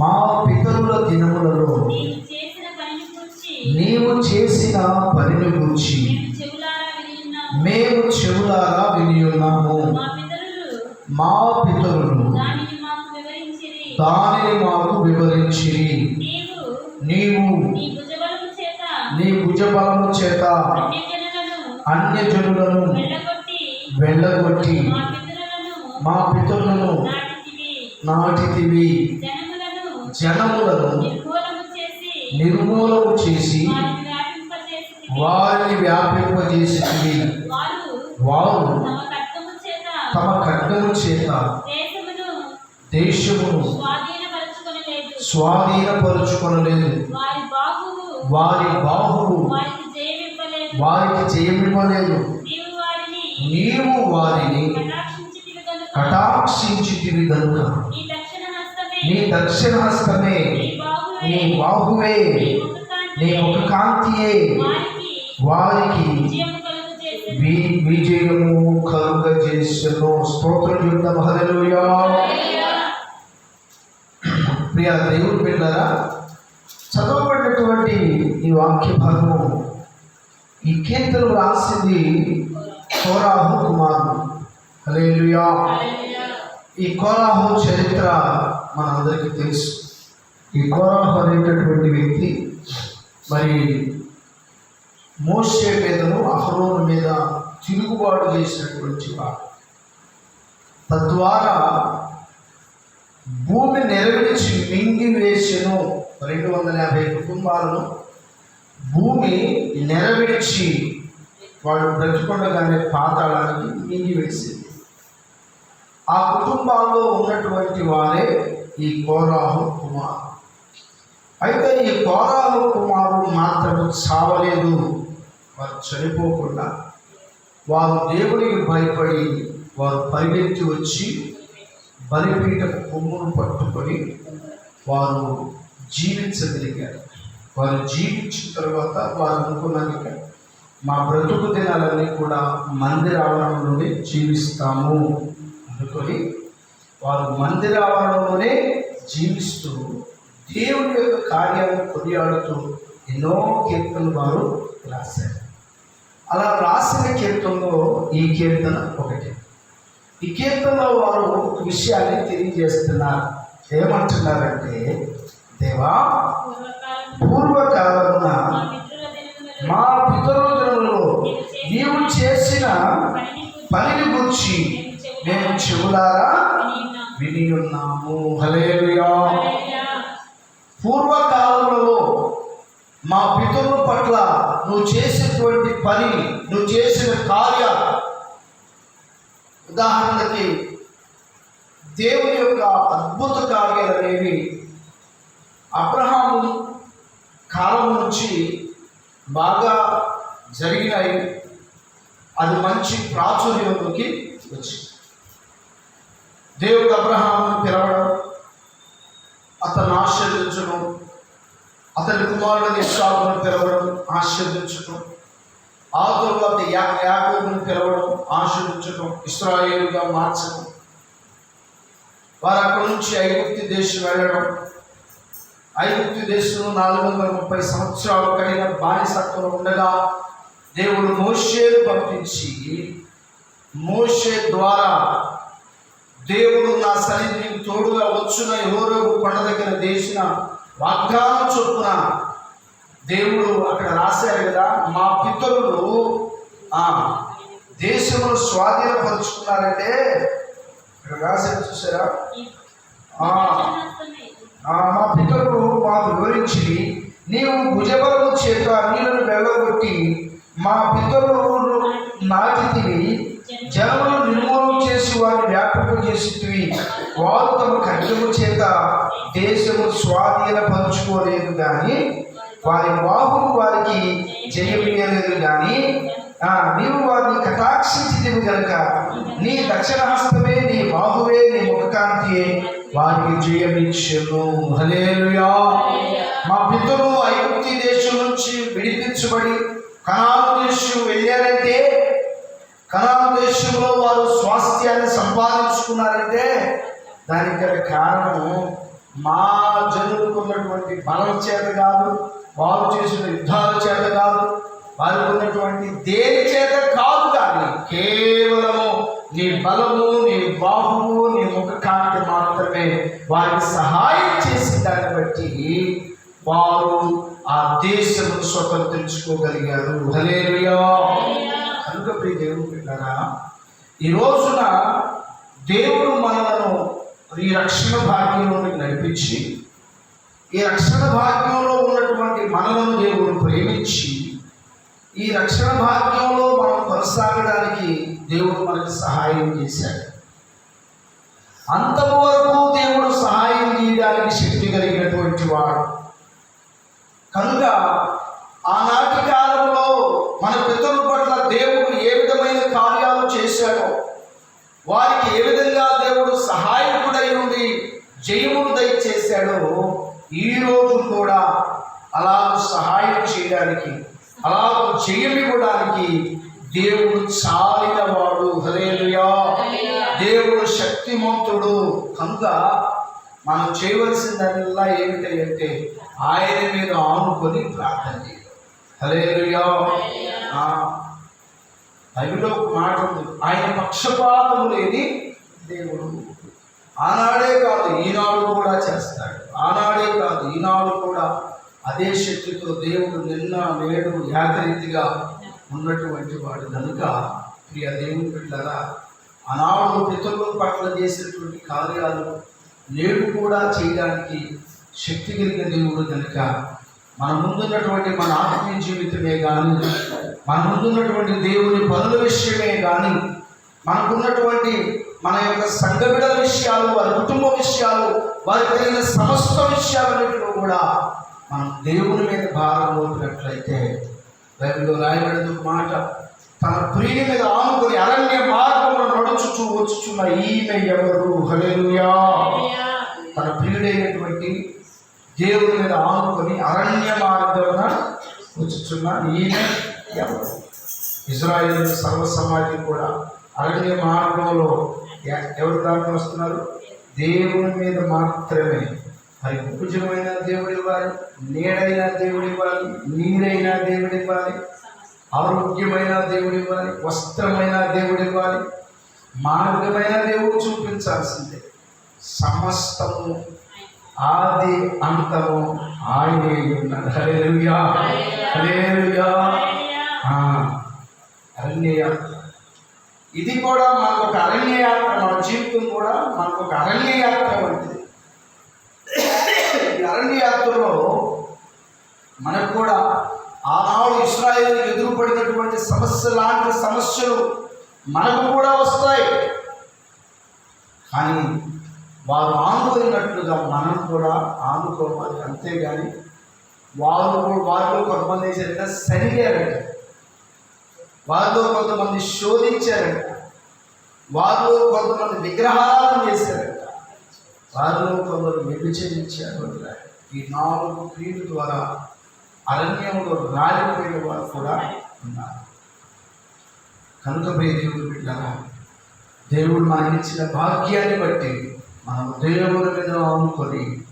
మా పితరుల దినములలో నీవు చేసిన పనిని గూర్చి మేము చెవులారా విని ఉన్నాము. మేము చెవులారా విని ఉన్నాము మా పితరులు దానిని మాకు వివరించిరి. నీవు నీ భుజబలము చేత అన్యజనులను వెళ్ళగొట్టి మా పితరులను నాటితివి. జనములను నిర్మూలము చేసి వారిని వ్యాపింపజేసితివి. వారు తమ ఖడ్గము చేత దేశమును స్వాధీనపరచుకొనలేదు. వారి బాహువు వారి బాహువు వారికి జయమివ్వలేదు. నీవు వారిని కటాక్షించితివి కనుక నీ దక్షిణ హస్తమే నీ బాహువే నీ ముఖ కాంతియే వారికి విజయము కలుగు చేసెను స్తోత్రం చెప్తాం హల్లెలూయా. ప్రియ దేవుడు బిడ్డరా చదవబడినటువంటి ఈ వాక్య భాగము ఈ కీర్తన రాసింది కోరాహు కుమారుడు. హల్లెలూయా. ఈ కోరాహు చరిత్ర మనందరికీ తెలుసు. ఈ కోరాహు అనేటటువంటి వ్యక్తి మరి మోసే మీదను అహరోను మీద తిరుగుబాటు చేసినటువంటి వాడు. తద్వారా భూమి నెరవేర్చి మింగి వేసెను రెండు వందల యాభై కుటుంబాలను. భూమి నెరవేర్చి వాళ్ళు బ్రతికొండగానే పాతాళానికి మింగి వేసింది ఆ కుటుంబాల్లో ఉన్నటువంటి వారే ఈ కోరాహు కుమారు. అయితే ఈ కోరాహు కుమారుడు మాత్రము చావలేదు. వారు చనిపోకుండా వారు దేవుడికి భయపడి వారు పరిగెత్తి వచ్చి బలిపీఠ కొమ్మును పట్టుకొని వారు జీవించగలిగారు. వారు జీవించిన తర్వాత వారు అనుకున్నారు మా బ్రతుకు దినాలన్నీ కూడా మందిర నుండి జీవిస్తాము. అనుకొని వారు మందిరాలలోనే జీవిస్తూ దేవుని యొక్క కార్యాలను కొనియాడుతూ ఎన్నో కీర్తనలు వారు రాశారు. అలా రాసిన కీర్తనలో ఈ కీర్తన ఒకటి. ఈ కీర్తనలో వారు ఒక విషయాన్ని తెలియజేస్తున్నారు. ఏమంటున్నారంటే దేవా పూర్వకాలమున మా పితరులలో నీవు చేసిన పనిని గురించి మేము చెవులారా? విని ఉన్నాము. హల్లెలూయా. పూర్వకాలంలో మా పితరుల పట్ల నువ్వు చేసినటువంటి పని నువ్వు చేసిన కార్యాలు ఉదాహరణకి దేవుని యొక్క అద్భుత కార్యాలు అనేవి అబ్రహాము కాలం నుంచి బాగా జరిగినాయి. అది మంచి ప్రాచుర్యంలోకి వచ్చింది. దేవుడు అబ్రహామును పిలవడం అతను ఆశీర్వించడం అతని కుమారుడిని ఇష్టాలను పిలవడం ఆశీర్వించడం ఆ తరువాత యా యాకోబును పిలవడం ఆశీర్వించడం ఇస్రాయేలుగా మార్చడం. వారు అక్కడి నుంచి ఐగుప్తి దేశం వెళ్ళడం. ఐగుప్తి దేశంలో నాలుగు వందల ముప్పై సంవత్సరాలు కలిగిన బానిసత్వం ఉండగా దేవుడు మోషేను పంపించి మోషే ద్వారా దేవుడు నా సన్నిధి తోడుగా వచ్చున ఎవరోగు కొండ దగ్గర చేసిన వాగ్దానం చొప్పున దేవుడు అక్కడ రాశారు కదా మా పితరులు ఆ దేశమును స్వాధీనపరుచుకున్నారంటే ఇక్కడ రాశారు చూసారా ఆ. మా పితరులు మాకు వివరించి నీవు భుజబలము చేత నీళ్ళను వెళ్ళగొట్టి మా పితరులు నాటితివి జనములు నిర్మూలన వారిని వారిని వ్యాపింపజేసితివి వారు తమ ఖడ్గము చేత దేశము స్వాధీనపరుచుకోలేదు కానీ వారి బాహువు వారికి జయమియలేదు కానీ నీవు వారిని కటాక్షించితివి గనుక నీ దక్షిణ హస్తమే నీ బాహువే నీ ముఖకాంతియే వారికి జయమిచ్చెను. హలేలుయా మా పితలు ఐగుప్తి దేశం నుంచి విడిపించబడి కణాలు దేశం వెళ్ళారంటే కనాన దేశంలో వారు స్వాస్థ్యాన్ని సంపాదించుకున్నారంటే దానికి గల కారణం మా జనులకు ఉన్నటువంటి బలం చేత కాదు వారు చేసిన యుద్ధాల చేత కాదు వారికి ఉన్నటువంటి దేని చేత కాదు కానీ కేవలము నీ బలము నీ బాహువు నీ ముఖ కాంతి మాత్రమే వారికి సహాయం చేసి దాన్ని బట్టి వారు ఆ దేశం స్వతంత్రించుకోగలిగారు. హలేరియా కనుక ప్రియ దేవుడు పిల్లరా ఈ రోజున దేవుడు మనలను ఈ రక్షణ భాగ్యంలోనికి నడిపించి ఈ రక్షణ భాగ్యంలో ఉన్నటువంటి మనలను దేవుడు ప్రేమించి ఈ రక్షణ భాగ్యంలో మనం కొనసాగడానికి దేవుడు మనకి సహాయం చేశాడు. అంతవరకు వరకు దేవుడు సహాయం చేయడానికి శక్తి కలిగినటువంటి వాడు కనుక ఆనాటి కాలంలో మన పితరుల పట్ల దేవుడు ఏ విధమైన కార్యాలు చేశాడో వారికి ఏ విధంగా దేవుడు సహాయకుడై ఉండి జయమును దయచేశాడో. ఈ రోజు కూడా అలా సహాయం చేయడానికి అలా జయం ఇవ్వడానికి దేవుడు చాలిన వాడు హలేలుయా దేవుడు శక్తిమంతుడు. కనుక మనం చేయవలసిందల్లా ఏమిటంటే ఆయన మీద ఆనుకొని ప్రార్థన చేయడం హలేలుయా బైబిల్లో మాట ఉంది. ఆయన పక్షపాతము లేని దేవుడు. ఆనాడే కాదు ఈనాడు కూడా చేస్తాడు ఆనాడే కాదు ఈనాడు కూడా అదే శక్తితో దేవుడు నిన్న నేడు యాదరీతిగా ఉన్నటువంటి వాడు కనుక ప్రియ దేవుని బిడ్డరా ఆనాడు పితరుల పట్ల చేసినటువంటి కార్యాలు నేడు కూడా చేయడానికి శక్తి కలిగిన దేవుడు కనుక మన ముందున్నటువంటి మన ఆత్మీయ జీవితమే కానీ మన ముందున్నటువంటి దేవుని పనుల విషయమే కానీ మనకున్నటువంటి మన యొక్క సంఘ బిడ్డల విషయాలు వారి కుటుంబ విషయాలు వారి కలిగిన సమస్త విషయాలన్నింటిలో కూడా మనం దేవుని మీద భారం మోపినట్లయితే బైబిల్లో రాయబడిన మాట తన ప్రియుని మీద ఆనుకొని అరణ్య మార్గంలో నడుచుచూ వచ్చుచున్న ఈమె ఎవరు? హల్లెలూయా. తన ప్రియుడైనటువంటి దేవుని మీద ఆనుకొని అరణ్య మార్గమున వచ్చుచున్న ఈమె ఎవరు? ఇజ్రాయేల్ సర్వ సమాజం కూడా అరణ్య మార్గంలో ఎవరు దాంట్లో వస్తున్నారు? దేవుని మీద మాత్రమే. మరి భుజమైన దేవుడు ఇవ్వాలి నీడైన దేవుడు ఇవ్వాలి నీరైన దేవుడు ఇవ్వాలి ఆరోగ్యమైన దేవుడు ఇవ్వాలి వస్త్రమైన దేవుడు ఇవ్వాలి మార్గమైన దేవుడు చూపించాల్సిందే. సమస్తము ఆది అంతము ఆయనే ఉన్నాడు ఆ, అరణ్య యాత్ర ఇది కూడా మనకు ఒక అరణ్య యాత్ర మన జీవితం కూడా మనకు ఒక అరణ్య యాత్ర వంటిది. ఈ అరణ్య యాత్రలో మనకు కూడా ఆనాడు ఇస్రాయేల్ ఎదురుపడినటువంటి సమస్య లాంటి సమస్యలు మనకు కూడా వస్తాయి. కానీ వారు ఆనుకున్నట్లుగా మనం కూడా ఆనుకోవాలి. అంతేగాని వారు కూడా- వారిలో కొంతమంది ఏం చేశారంటే వారిలో కొంతమంది శోధించారంట. వారిలో కొంతమంది విగ్రహాలను చేశారంట. వారిలో కొందరు వ్యభిచరించారు ఈ నాలుగు క్రియల ద్వారా అరణ్యంలో రాలిపోయిన వారు కూడా ఉన్నారు. కనుక ప్రియ దేవుడు బిడ్డారా దేవుడు మనకిచ్చిన భాగ్యాన్ని బట్టి మనం దేవుని మీద ఆనుకొని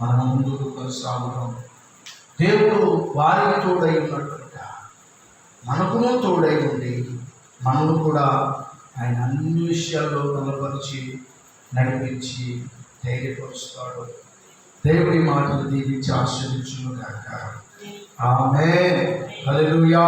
మనం ముందుకు కొనసాగడం దేవుడు వారికి తోడై ఉన్నట్టు మనకును తోడై ఉండి మనము కూడా ఆయన అన్ని విషయాల్లో బలపరిచి నడిపించి ధైర్యపరుస్తాడు. దేవుడి మాటలు దీవించి ఆశ్రయించును కాక ఆమె హల్లెలూయా.